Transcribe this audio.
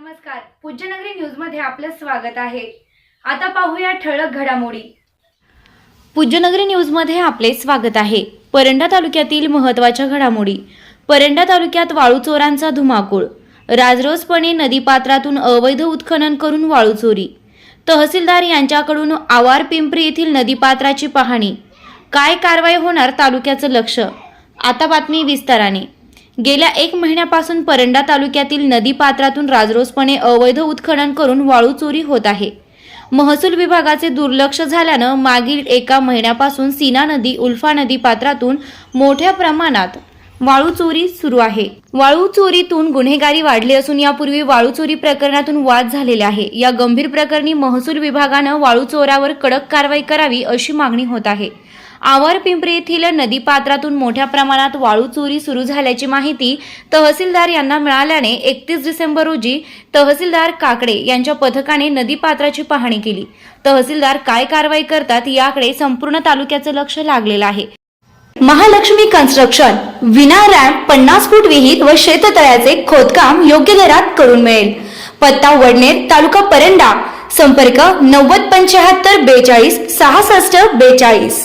नमस्कार. पूज्यनगरी न्यूजमध्ये आपलं स्वागत आहे. आता पाहूया ठळक घडामोडी. पूज्यनगरी न्यूजमध्ये आपले स्वागत आहे. परंडा तालुक्यातील महत्त्वाच्या घडामोडी. परंडा तालुक्यात वाळू चोरांचा धुमाकूळ. राजरोसपणे नदीपात्रातून अवैध उत्खनन करून वाळू चोरी. तहसीलदार यांच्याकडून आवार पिंपरी येथील नदीपात्राची पाहणी. काय कारवाई होणार तालुक्याचं लक्ष? आता बातमी विस्ताराने. गेल्या एक महिन्यापासून परंडा तालुक्यातील नदीपात्रातून राजरोसपणे अवैध उत्खनन करून वाळू चोरी होत आहे. महसूल विभागाचे दुर्लक्ष झाल्यानं मागील एका महिन्यापासून सीना नदी उल्फा नदी पात्रातून मोठ्या प्रमाणात वाळू चोरी सुरू आहे. वाळू चोरीतून गुन्हेगारी वाढली असून यापूर्वी वाळू चोरी प्रकरणातून वाद झालेले आहे. या गंभीर प्रकरणी महसूल विभागानं वाळू चोरावर कडक कारवाई करावी अशी मागणी होत आहे. आवार पिंपरी येथील नदीपात्रातून मोठ्या प्रमाणात वाळू चोरी सुरू झाल्याची माहिती तहसीलदार यांना मिळाल्याने एकतीस डिसेंबर रोजी तहसीलदार काकडे यांच्या पथकाने नदीपात्राची पाहणी केली. तहसीलदार काय कारवाई करतात याकडे संपूर्ण तालुक्याचं लक्ष लागलेलं आहे. महालक्ष्मी कन्स्ट्रक्शन विना रॅम्प पन्नास फूट विहीर व शेततळ्याचे खोदकाम योग्य दरात करून मिळेल. पत्ता वडनेर तालुका परंडा. संपर्क नव्वद पंच्याहत्तर बेचाळीस सहासष्ट बेचाळीस.